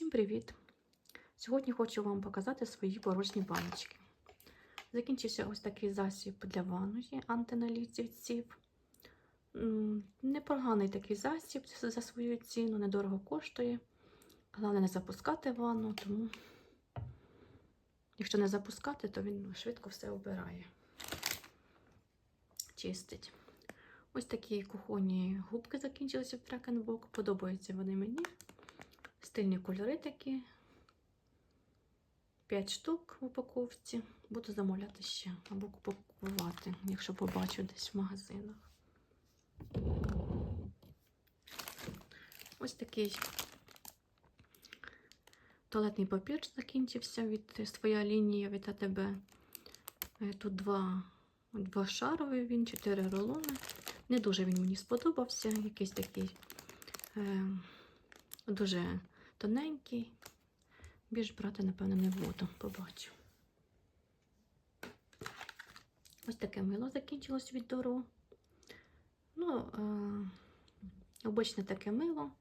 Всім привіт! Сьогодні хочу вам показати свої порожні баночки. Закінчився ось такий засіб для ванної антиналіцівців. М, Непоганий такий засіб за свою ціну, недорого коштує. Головне не запускати ванну, тому якщо не запускати, то він швидко все обирає. Чистить. Ось такі кухонні губки закінчилися в Трекенбок. Подобаються вони мені. Стильні кольори такі. 5 штук в упаковці. Буду замовляти ще або купувати, якщо побачу десь в магазинах. Ось такий туалетний папір закінчився від своя лінія від АТБ. Е, Тут два, два шарові, він, чотири рулони. Не дуже він мені сподобався. Якийсь такий е, дуже тоненький. Більш брати, напевно, не буду, побачу. Ось таке мило закінчилось від дору. Ну, е, обичне таке мило,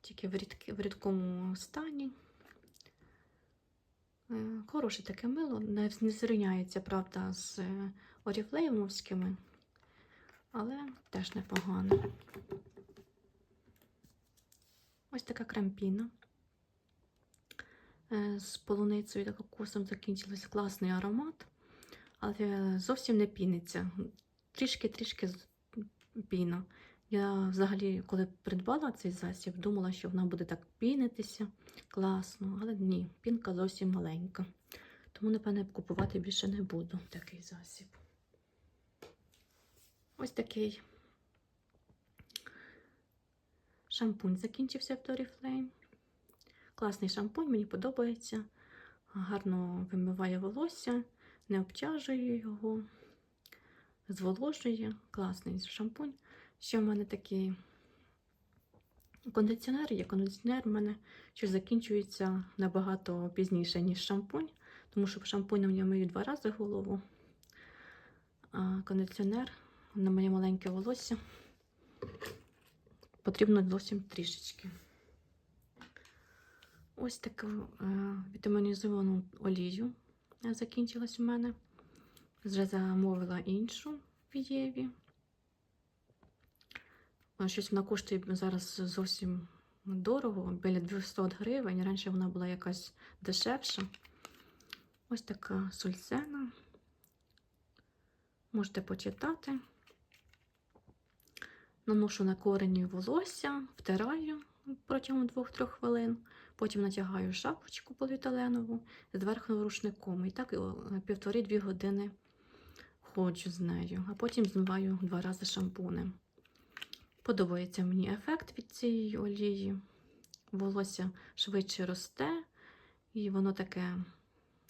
тільки в, рідки, в рідкому стані. Е, хороше таке мило, не, не зрівняється, правда, з е, оріфлеймовськими, але теж непогано. Ось така крампіна. Е, З полуницею та кокосом закінчився класний аромат, але зовсім не піниться. Трішки-трішки піна. Я взагалі, коли придбала цей засіб, думала, що вона буде так пінитися класно, але ні, пінка зовсім маленька. Тому, напевне, купувати більше не буду такий засіб. Ось такий шампунь закінчився в Oriflame. Класний шампунь, мені подобається. Гарно вимиває волосся, не обтяжує його, зволожує. Класний шампунь. Ще в мене такий кондиціонер є. Кондиціонер в мене щось закінчується набагато пізніше, ніж шампунь, тому що шампунем я мию два рази голову. А кондиціонер на моє маленьке волосся потрібно зовсім трішечки. Ось таку е, вітамінізовану олію закінчилась у мене. Вже замовила іншу в Єві. Щось вона коштує зараз зовсім дорого, біля 200 гривень. Раніше вона була якась дешевша. Ось така сульцена. Можете почитати. Наношу на корені волосся, втираю протягом 2-3 хвилин. Потім натягаю шапочку поліетиленову зверху рушником. І так е, півтори-дві години ходжу з нею, а потім змиваю два рази шампунем. Подобається мені ефект від цієї олії. Волосся швидше росте, і воно таке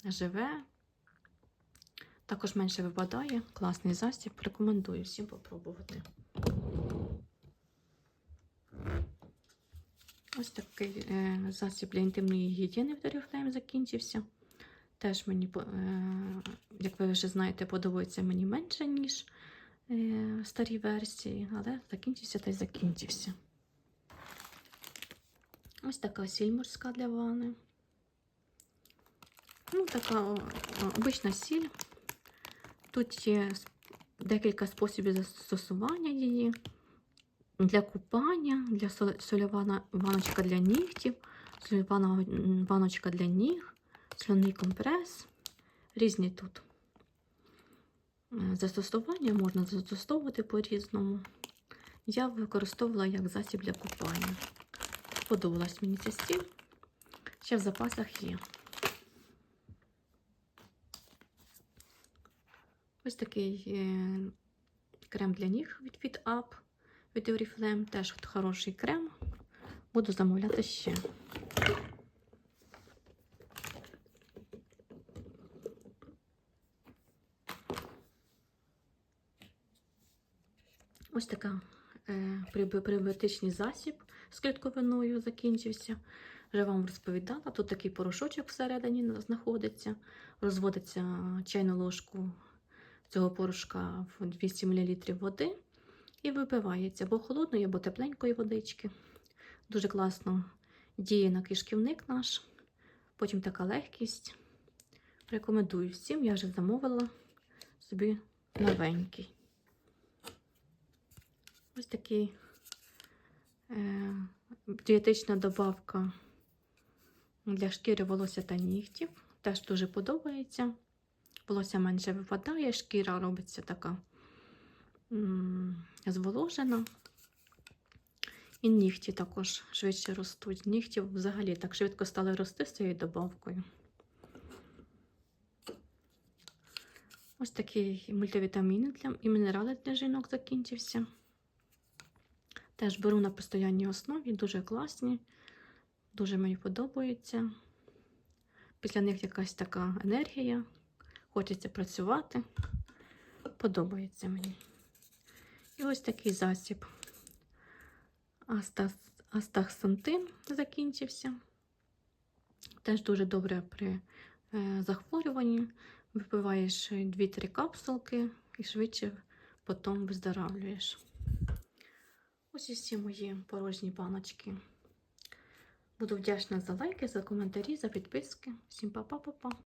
живе. Також менше випадає. Класний засіб. Рекомендую всім попробувати. Ось такий е, засіб для інтимної гігієни в Oriflame закінчився. Теж мені, е, як ви вже знаєте, подобається мені менше, ніж е, старі версії, але закінчився та й закінчився. Ось така сіль морська для ванни. Ну, така обична сіль. Тут є декілька способів застосування її для купання, для сол- сольова ваночка для нігтів, сольова ваночка для ніг, соляний компрес. Різні тут е, застосування можна застосовувати по-різному. Я використовувала як засіб для купання. Сподобалась мені ця стіль. Ще в запасах є. Ось такий е, крем для ніг від Fit Up від Oriflame. Теж хороший крем. Буду замовляти ще. Ось така е, прибіотичний засіб з клітковиною закінчився. Вже вам розповідала. Тут такий порошочок всередині знаходиться. Розводиться чайну ложку цього порошка в 200 мл води і випивається або холодної, або тепленької водички. Дуже класно діє на кишківник наш. Потім така легкість. Рекомендую всім, я вже замовила собі новенький. Ось такий е, дієтична добавка для шкіри волосся та нігтів. Теж дуже подобається. Волосся менше випадає, шкіра робиться така зволожена. І нігті також швидше ростуть. Нігті взагалі так швидко стали рости з цією добавкою. Ось такий мультивітаміни для, і мінерали для жінок закінчився. Теж беру на постоянній основі, дуже класні, дуже мені подобаються. Після них якась така енергія, хочеться працювати. Подобається мені. І ось такий засіб. Астас, астаксантин закінчився. Теж дуже добре при е, захворюванні. Випиваєш 2-3 капсулки і швидше потім виздоравлюєш. Ось і всі мої порожні баночки. Буду вдячна за лайки, за коментарі, за підписки. Всім па-па-па-па.